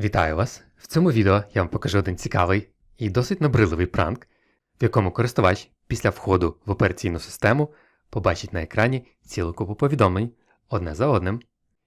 Вітаю вас! В цьому відео я вам покажу один цікавий і досить набридливий пранк, в якому користувач після входу в операційну систему побачить на екрані цілу купу повідомлень одне за одним,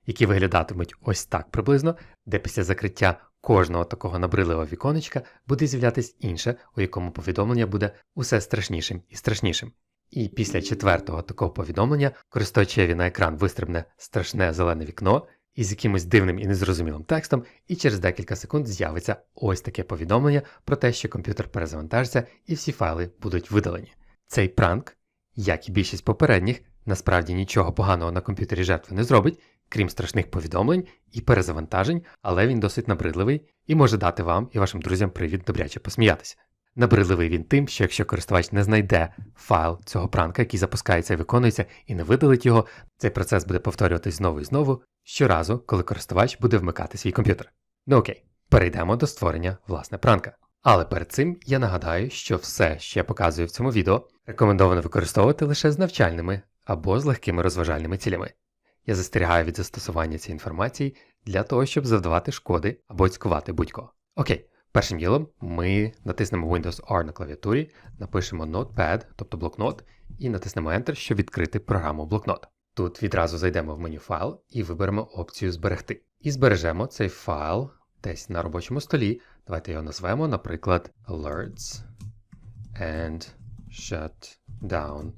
які виглядатимуть ось так приблизно, де після закриття кожного такого набридливого віконечка буде з'являтись інше, у якому повідомлення буде усе страшнішим і страшнішим. І після четвертого такого повідомлення користувачеві на екран вистрибне страшне зелене вікно із якимось дивним і незрозумілим текстом, і через декілька секунд з'явиться ось таке повідомлення про те, що комп'ютер перезавантажиться і всі файли будуть видалені. Цей пранк, як і більшість попередніх, насправді нічого поганого на комп'ютері жертви не зробить, крім страшних повідомлень і перезавантажень, але він досить набридливий і може дати вам і вашим друзям привід добряче посміятися. Набридливий він тим, що якщо користувач не знайде файл цього пранка, який запускається і виконується, і не видалить його, цей процес буде повторюватись знову і знову щоразу, коли користувач буде вмикати свій комп'ютер. Ну окей, перейдемо до створення власне пранка. Але перед цим я нагадаю, що все, що я показую в цьому відео, рекомендовано використовувати лише з навчальними або з легкими розважальними цілями. Я застерігаю від застосування цієї інформації для того, щоб завдавати шкоди або цькувати будь-кого. Окей, першим ділом ми натиснемо Windows R на клавіатурі, напишемо Notepad, тобто блокнот, і натиснемо Enter, щоб відкрити програму блокнот. Тут відразу зайдемо в меню файл і виберемо опцію Зберегти. І збережемо цей файл десь на робочому столі. Давайте його назвемо, наприклад, Alerts and Shutdown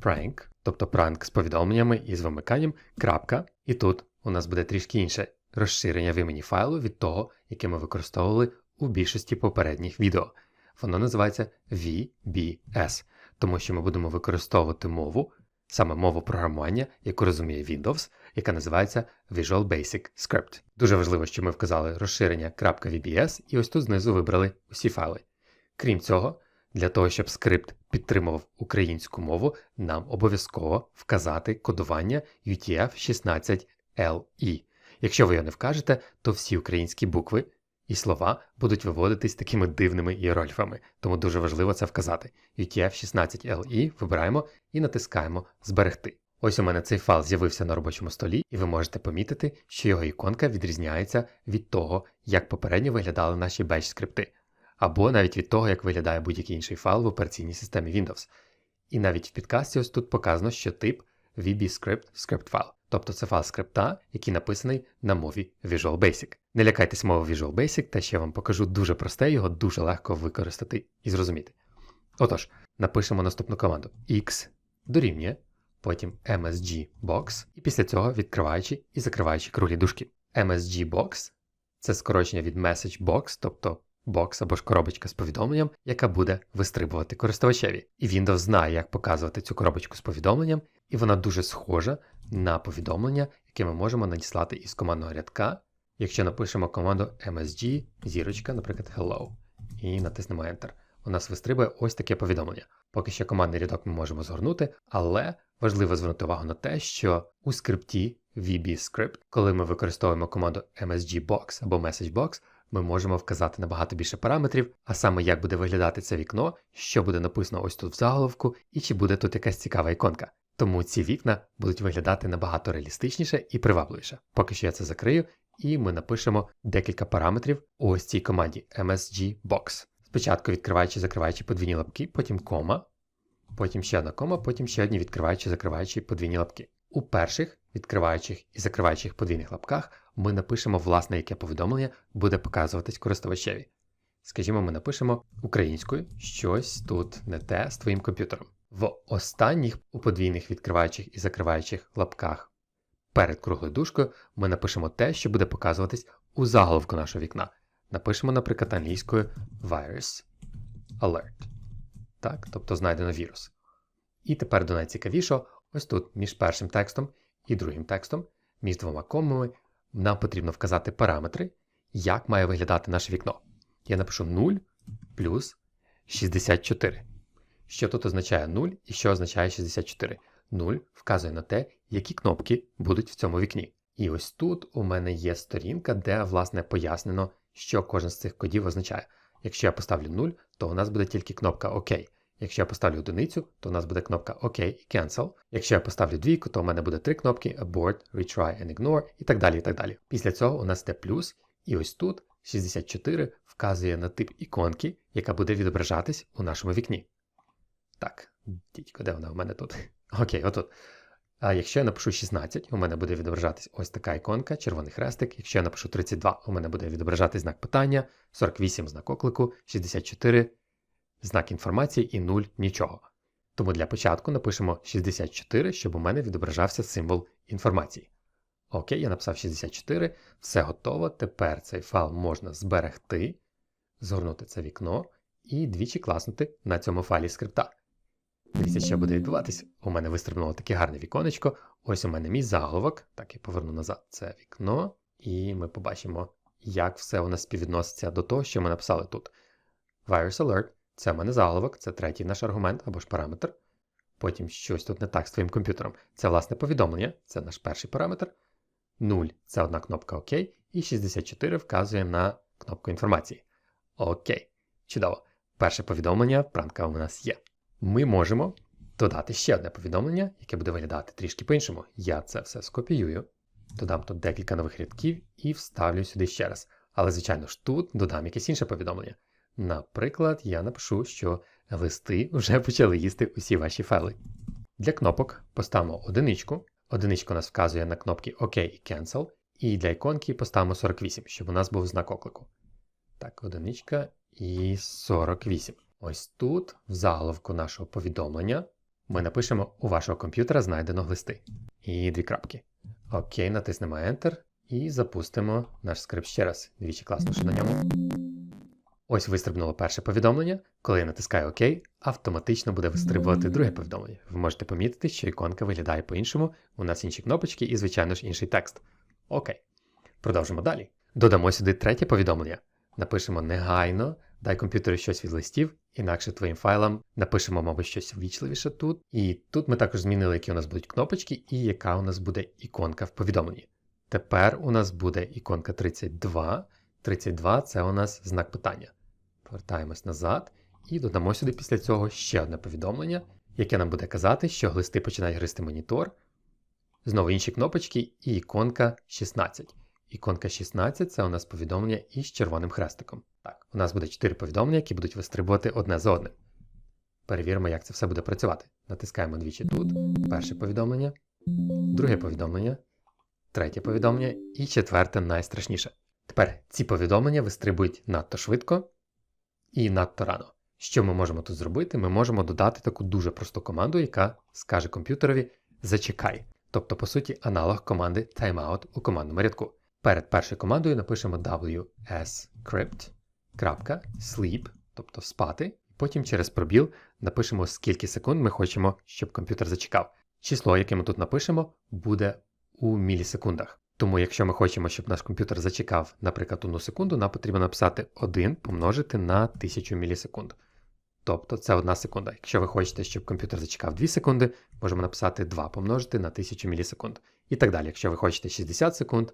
Prank, тобто пранк з повідомленнями і з вимиканням. крапка. І тут у нас буде трішки інше розширення в імені файлу від того, яке ми використовували у більшості попередніх відео. Воно називається VBS, тому що ми будемо використовувати мову саме мову програмування, яку розуміє Windows, яка називається Visual Basic Script. Дуже важливо, що ми вказали розширення .vbs і ось тут знизу вибрали усі файли. Крім цього, для того, щоб скрипт підтримував українську мову, нам обов'язково вказати кодування UTF-16LE. Якщо ви його не вкажете, то всі українські букви і слова будуть виводитись такими дивними іерольфами, тому дуже важливо це вказати. UTF-16LE вибираємо і натискаємо Зберегти. Ось у мене цей файл з'явився на робочому столі, і ви можете помітити, що його іконка відрізняється від того, як попередньо виглядали наші беч скрипти, або навіть від того, як виглядає будь-який інший файл в операційній системі Windows. І навіть в підкасті ось тут показано, що тип VBScript script файл. Тобто це файл скрипта, який написаний на мові Visual Basic. Не лякайтесь мови Visual Basic, та ще вам покажу дуже просте, його дуже легко використати і зрозуміти. Отож, напишемо наступну команду x дорівнює, потім MSG Box, і після цього відкриваючи і закриваючи круглі дужки. MSG Box це скорочення від Message Box, тобто бокс або ж коробочка з повідомленням, яка буде вистрибувати користувачеві. І Windows знає, як показувати цю коробочку з повідомленням, і вона дуже схожа на повідомлення, яке ми можемо надіслати із командного рядка, якщо напишемо команду MSG, зірочка, наприклад, Hello, і натиснемо Enter. У нас вистрибує ось таке повідомлення. Поки що командний рядок ми можемо згорнути, але важливо звернути увагу на те, що у скрипті VB-Script, коли ми використовуємо команду MSG-Box або MessageBox, ми можемо вказати набагато більше параметрів, а саме як буде виглядати це вікно, що буде написано ось тут в заголовку, і чи буде тут якась цікава іконка. Тому ці вікна будуть виглядати набагато реалістичніше і привабливіше. Поки що я це закрию, і ми напишемо декілька параметрів у ось цій команді MSG Box. Спочатку відкриваючи, закриваючи подвійні лапки, потім кома, потім ще одна кома, потім ще одні відкриваючи, закриваючи подвійні лапки. У перших відкриваючих і закриваючих подвійних лапках ми напишемо, власне, яке повідомлення буде показуватись користувачеві. Скажімо, ми напишемо українською щось тут не те з твоїм комп'ютером. В останніх у подвійних відкриваючих і закриваючих лапках перед круглою дужкою ми напишемо те, що буде показуватись у заголовку нашого вікна. Напишемо, наприклад, англійською Virus Alert. Так, тобто знайдено вірус. І тепер до найцікавішого, ось тут між першим текстом і другим текстом, між двома комами, нам потрібно вказати параметри, як має виглядати наше вікно. Я напишу 0 плюс 64. Що тут означає 0 і що означає 64? 0 вказує на те, які кнопки будуть в цьому вікні. І ось тут у мене є сторінка, де, власне, пояснено, що кожен з цих кодів означає. Якщо я поставлю 0, то у нас буде тільки кнопка ОК. Якщо я поставлю одиницю, то у нас буде кнопка ОК і Cancel. Якщо я поставлю двійку, то у мене буде три кнопки Abort, Retry and Ignore і так далі. і так далі. Після цього у нас йде плюс І ось тут 64 вказує на тип іконки, яка буде відображатись у нашому вікні. Так, дідько, де вона в мене тут? Окей, отут. А якщо я напишу 16, у мене буде відображатись ось така іконка, червоний хрестик. Якщо я напишу 32, у мене буде відображатись знак питання, 48 знак оклику, 64 знак інформації і 0 нічого. Тому для початку напишемо 64, щоб у мене відображався символ інформації. Окей, я написав 64, все готово. Тепер цей файл можна зберегти, згорнути це вікно і двічі класнути на цьому файлі скрипта. Дивіться, що буде відбуватись. У мене вистрибнуло таке гарне віконечко. Ось у мене мій заголовок. Так, я поверну назад це вікно, і ми побачимо, як все у нас співвідноситься до того, що ми написали тут. Virus Alert це у мене заголовок, це третій наш аргумент або ж параметр. Потім щось тут не так з твоїм комп'ютером. Це власне повідомлення, це наш перший параметр. 0 це одна кнопка ОК, і 64 вказує на кнопку інформації. Окей, чудово. Перше повідомлення пранка у нас є. Ми можемо додати ще одне повідомлення, яке буде виглядати трішки по-іншому. Я це все скопіюю, додам тут декілька нових рядків і вставлю сюди ще раз. Але, звичайно ж, тут додам якесь інше повідомлення. Наприклад, я напишу, що листи вже почали їсти усі ваші файли. Для кнопок поставимо одиничку. Одиничка у нас вказує на кнопки ОК і Cancel. І для іконки поставимо 48, щоб у нас був знак оклику. Так, одиничка і 48. Ось тут, в заголовку нашого повідомлення, ми напишемо у вашого комп'ютера знайдено глисти. І дві крапки. Окей, натиснемо Enter і запустимо наш скрипт ще раз. Двічі класнувши на ньому. Ось вистрибнуло перше повідомлення. Коли я натискаю ОК, автоматично буде вистрибувати друге повідомлення. Ви можете помітити, що іконка виглядає по-іншому, у нас інші кнопочки і, звичайно ж, інший текст. Окей. Продовжимо далі. Додамо сюди третє повідомлення. Напишемо негайно, дай комп'ютеру щось від листів, інакше твоїм файлам напишемо, мабуть, щось ввічливіше тут. І тут ми також змінили, які у нас будуть кнопочки, і яка у нас буде іконка в повідомленні. Тепер у нас буде іконка 32. 32 це у нас знак питання. Повертаємось назад і додамо сюди після цього ще одне повідомлення, яке нам буде казати, що глисти починають гристи монітор. Знову інші кнопочки і іконка 16. Іконка 16 це у нас повідомлення із червоним хрестиком. Так, у нас буде 4 повідомлення, які будуть вистрибувати одне за одним. Перевіримо, як це все буде працювати. Натискаємо двічі тут. Перше повідомлення, друге повідомлення, третє повідомлення і четверте найстрашніше. Тепер ці повідомлення вистрибують надто швидко і надто рано. Що ми можемо тут зробити? Ми можемо додати таку дуже просту команду, яка скаже комп'ютерові зачекай. Тобто, по суті, аналог команди timeout у командному рядку. Перед першою командою напишемо wscript.sleep, тобто спати. Потім через пробіл напишемо, скільки секунд ми хочемо, щоб комп'ютер зачекав. Число, яке ми тут напишемо, буде у мілісекундах. Тому, якщо ми хочемо, щоб наш комп'ютер зачекав, наприклад, одну секунду, нам потрібно написати 1 помножити на 1000 мілісекунд. Тобто це одна секунда. Якщо ви хочете, щоб комп'ютер зачекав 2 секунди, можемо написати 2 помножити на 1000 мілісекунд. І так далі. Якщо ви хочете 60 секунд,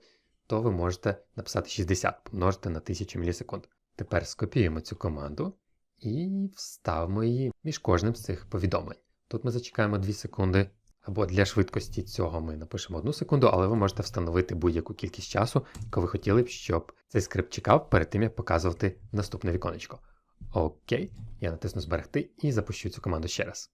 то ви можете написати 60 помножити на 1000 мілісекунд. Тепер скопіюємо цю команду і вставимо її між кожним з цих повідомлень. Тут ми зачекаємо 2 секунди. Або для швидкості цього ми напишемо 1 секунду, але ви можете встановити будь-яку кількість часу, яку ви хотіли б, щоб цей скрипт чекав перед тим, як показувати наступне віконечко. Окей, я натисну зберегти і запущу цю команду ще раз.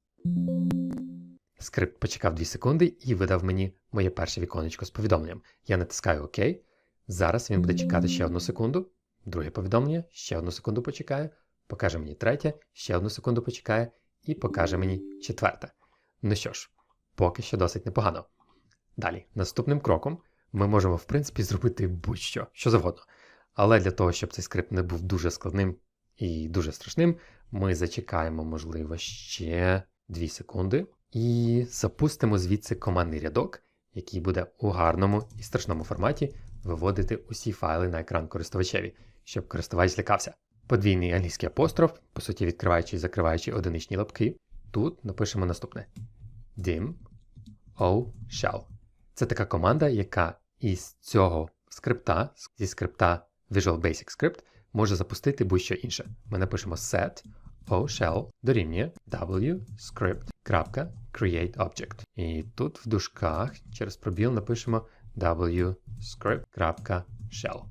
Скрипт почекав 2 секунди і видав мені моє перше віконечко з повідомленням. Я натискаю ОК. Зараз він буде чекати ще одну секунду. Друге повідомлення, ще одну секунду почекає, покаже мені третє, ще одну секунду почекає, і покаже мені четверте. Ну що ж, поки що досить непогано. Далі, наступним кроком ми можемо, в принципі, зробити будь-що, що завгодно. Але для того, щоб цей скрипт не був дуже складним і дуже страшним, ми зачекаємо, можливо, ще 2 секунди і запустимо звідси командний рядок, який буде у гарному і страшному форматі виводити усі файли на екран користувачеві, щоб користувач злякався. Подвійний англійський апостроф, по суті, відкриваючи і закриваючи одиничні лапки. Тут напишемо наступне: dim o shell. Це така команда, яка із цього скрипта, зі скрипта Visual Basic Script, може запустити будь-що інше. Ми напишемо set o shell дорівнює w script.createObject. І тут в дужках через пробіл напишемо wscript.shell.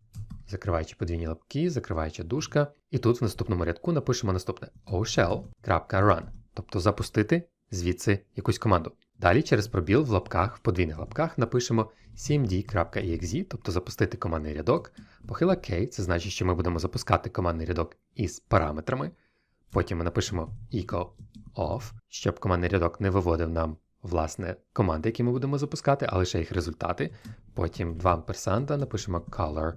закриваючи подвійні лапки, закриваюча дужка. І тут в наступному рядку напишемо наступне oshell.run, тобто запустити звідси якусь команду. Далі через пробіл в лапках, в подвійних лапках напишемо cmd.exe, тобто запустити командний рядок. Похила K, це значить, що ми будемо запускати командний рядок із параметрами. Потім ми напишемо echo off, щоб командний рядок не виводив нам власне команди, які ми будемо запускати, а лише їх результати. Потім 2 амперсанда напишемо color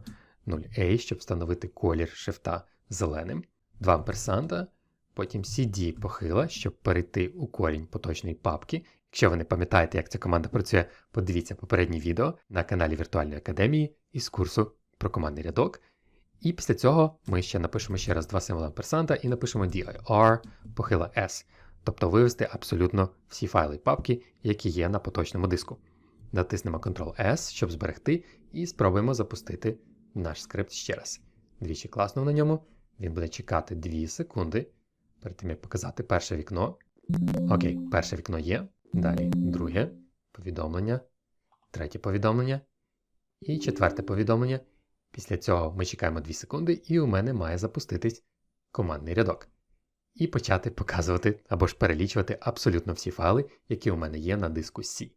0a, щоб встановити колір шрифта зеленим. 2 амперсанда, потім cd похила, щоб перейти у корінь поточної папки. Якщо ви не пам'ятаєте, як ця команда працює, подивіться попереднє відео на каналі Віртуальної академії із курсу про командний рядок. І після цього ми ще напишемо ще раз два символи амперсанда і напишемо dir похила s, тобто вивести абсолютно всі файли і папки, які є на поточному диску. Натиснемо Ctrl-S, щоб зберегти, і спробуємо запустити наш скрипт ще раз. Двічі класнув на ньому, він буде чекати 2 секунди. Перед тим як показати перше вікно. Окей, перше вікно є. Далі друге повідомлення, третє повідомлення і четверте повідомлення. Після цього ми чекаємо 2 секунди, і у мене має запуститись командний рядок. І почати показувати або ж перелічувати абсолютно всі файли, які у мене є на диску C.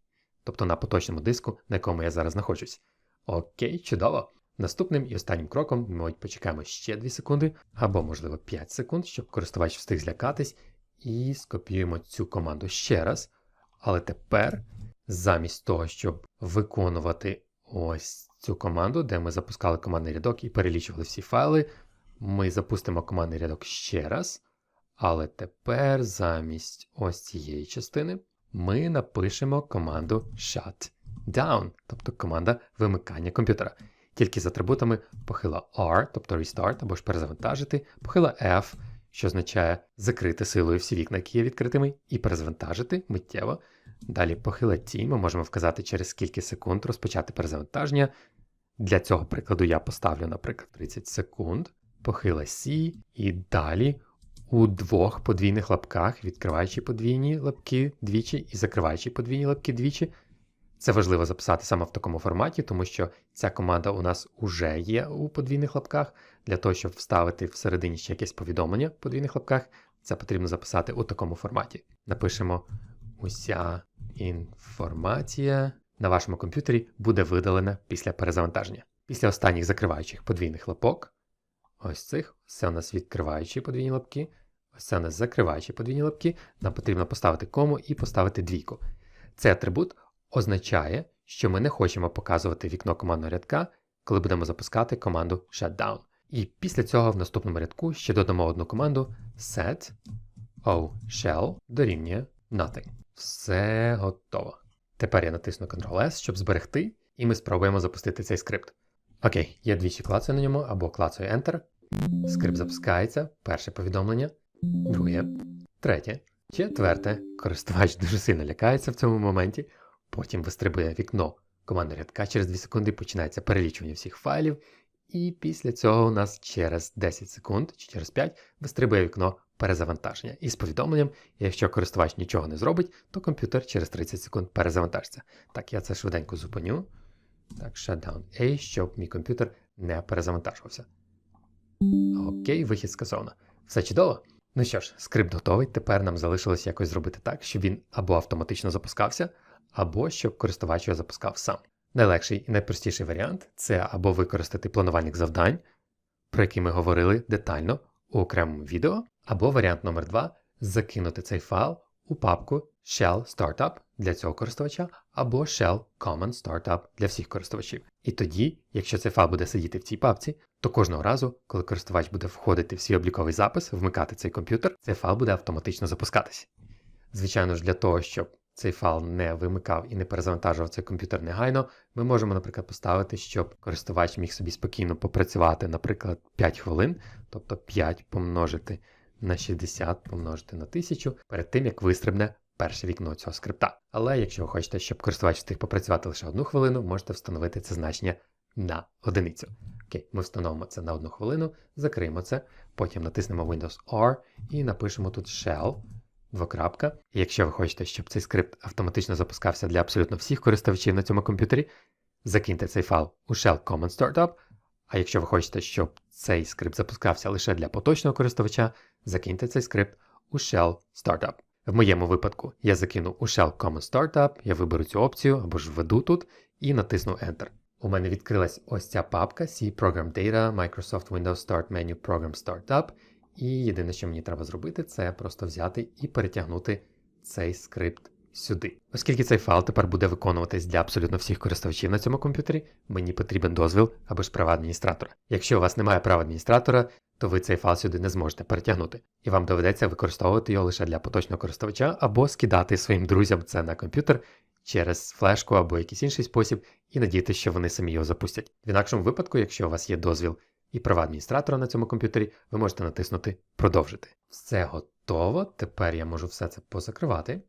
Тобто на поточному диску, на якому я зараз знаходжусь. Окей, чудово. Наступним і останнім кроком ми почекаємо ще 2 секунди, або, можливо, 5 секунд, щоб користувач встиг злякатись, і скопіюємо цю команду ще раз. Але тепер, замість того, щоб виконувати ось цю команду, де ми запускали командний рядок і перелічували всі файли, ми запустимо командний рядок ще раз. Але тепер замість ось цієї частини ми напишемо команду shutdown, тобто команда вимикання комп'ютера. Тільки з атрибутами похила R, тобто restart або ж перезавантажити, похила F, що означає закрити силою всі вікна, які є відкритими, і перезавантажити миттєво. Далі похила T, ми можемо вказати, через скільки секунд розпочати перезавантаження. Для цього прикладу я поставлю, наприклад, 30 секунд, похила C, і далі у двох подвійних лапках, відкриваючи подвійні лапки двічі і закриваючи подвійні лапки двічі. Це важливо записати саме в такому форматі, тому що ця команда у нас вже є у подвійних лапках. Для того, щоб вставити всередині ще якесь повідомлення в подвійних лапках, це потрібно записати у такому форматі. Напишемо уся інформація на вашому комп'ютері буде видалена після перезавантаження. Після останніх закриваючих подвійних лапок, ось цих, це у нас відкриваючі подвійні лапки, ось це у нас закриваючі подвійні лапки, нам потрібно поставити кому і поставити двійку. Цей атрибут означає, що ми не хочемо показувати вікно командного рядка, коли будемо запускати команду shutdown. І після цього в наступному рядку ще додамо одну команду set o shell дорівнює nothing. Все готово. Тепер я натисну Ctrl-S, щоб зберегти, і ми спробуємо запустити цей скрипт. Окей, я двічі клацаю на ньому або клацаю Enter. Скрипт запускається, перше повідомлення, друге, третє, четверте. Користувач дуже сильно лякається в цьому моменті. Потім вистрибує вікно команди рядка через 2 секунди, починається перелічування всіх файлів. І після цього у нас через 10 секунд чи через 5 вистрибує вікно перезавантаження із повідомленням, якщо користувач нічого не зробить, то комп'ютер через 30 секунд перезавантажиться. Так, я це швиденько зупиню. Так, shutdown A, щоб мій комп'ютер не перезавантажувався. Окей, вихід скасовано. Все чудово. Ну що ж, скрипт готовий. Тепер нам залишилось якось зробити так, щоб він або автоматично запускався, або щоб користувач його запускав сам. Найлегший і найпростіший варіант це або використати планувальник завдань, про який ми говорили детально у окремому відео, або варіант номер 2 закинути цей файл у папку Shell Startup для цього користувача, або Shell Common Startup для всіх користувачів. І тоді, якщо цей файл буде сидіти в цій папці, то кожного разу, коли користувач буде входити в свій обліковий запис, вмикати цей комп'ютер, цей файл буде автоматично запускатися. Звичайно ж, для того, щоб цей файл не вимикав і не перезавантажував цей комп'ютер негайно, ми можемо, наприклад, поставити, щоб користувач міг собі спокійно попрацювати, наприклад, 5 хвилин, тобто 5 помножити на 60 помножити на 1000, перед тим, як вистрибне перше вікно цього скрипта. Але якщо ви хочете, щоб користувач встиг попрацювати лише одну хвилину, можете встановити це значення на одиницю. Окей, ми встановимо це на одну хвилину, закриємо це, потім натиснемо Windows R і напишемо тут shell. Двокрапка. Якщо ви хочете, щоб цей скрипт автоматично запускався для абсолютно всіх користувачів на цьому комп'ютері, закиньте цей файл у Shell Common Startup, А якщо ви хочете, щоб цей скрипт запускався лише для поточного користувача, закиньте цей скрипт у Shell Startup. В моєму випадку я закину у Shell Common Startup, я виберу цю опцію або ж введу тут і натисну Enter. У мене відкрилась ось ця папка C Program Data, Microsoft Windows Start Menu Program Startup. І єдине, що мені треба зробити, це просто взяти і перетягнути цей скрипт сюди. Оскільки цей файл тепер буде виконуватись для абсолютно всіх користувачів на цьому комп'ютері, мені потрібен дозвіл або ж права адміністратора. Якщо у вас немає права адміністратора, то ви цей файл сюди не зможете перетягнути, і вам доведеться використовувати його лише для поточного користувача або скидати своїм друзям це на комп'ютер через флешку або якийсь інший спосіб, і надіятися, що вони самі його запустять. В інакшому випадку, якщо у вас є дозвіл і права адміністратора на цьому комп'ютері, ви можете натиснути Продовжити. Все готово. Тепер я можу все це позакривати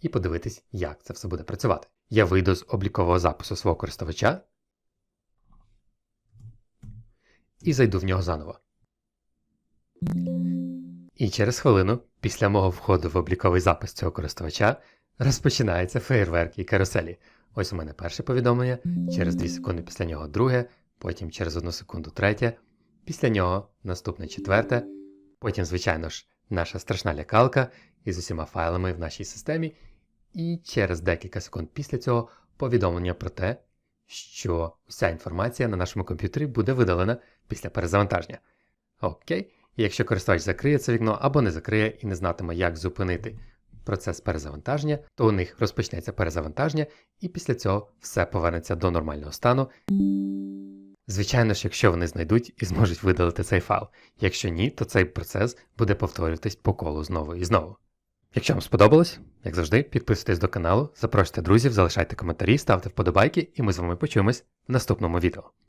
і подивитись, як це все буде працювати. Я вийду з облікового запису свого користувача і зайду в нього заново. І через хвилину, після мого входу в обліковий запис цього користувача, розпочинається фейерверк і каруселі. Ось у мене перше повідомлення, через 2 секунди після нього друге, потім через 1 секунду третє, після нього наступне четверте, потім, звичайно ж, наша страшна лякалка із усіма файлами в нашій системі, і через декілька секунд після цього повідомлення про те, що вся інформація на нашому комп'ютері буде видалена після перезавантаження. Окей, якщо користувач закриє це вікно або не закриє і не знатиме, як зупинити процес перезавантаження, то у них розпочнеться перезавантаження, і після цього все повернеться до нормального стану. Звичайно ж, якщо вони знайдуть і зможуть видалити цей файл. Якщо ні, то цей процес буде повторюватись по колу знову і знову. Якщо вам сподобалось, як завжди, підписуйтесь до каналу, запрошуйте друзів, залишайте коментарі, ставте вподобайки, і ми з вами почуємось в наступному відео.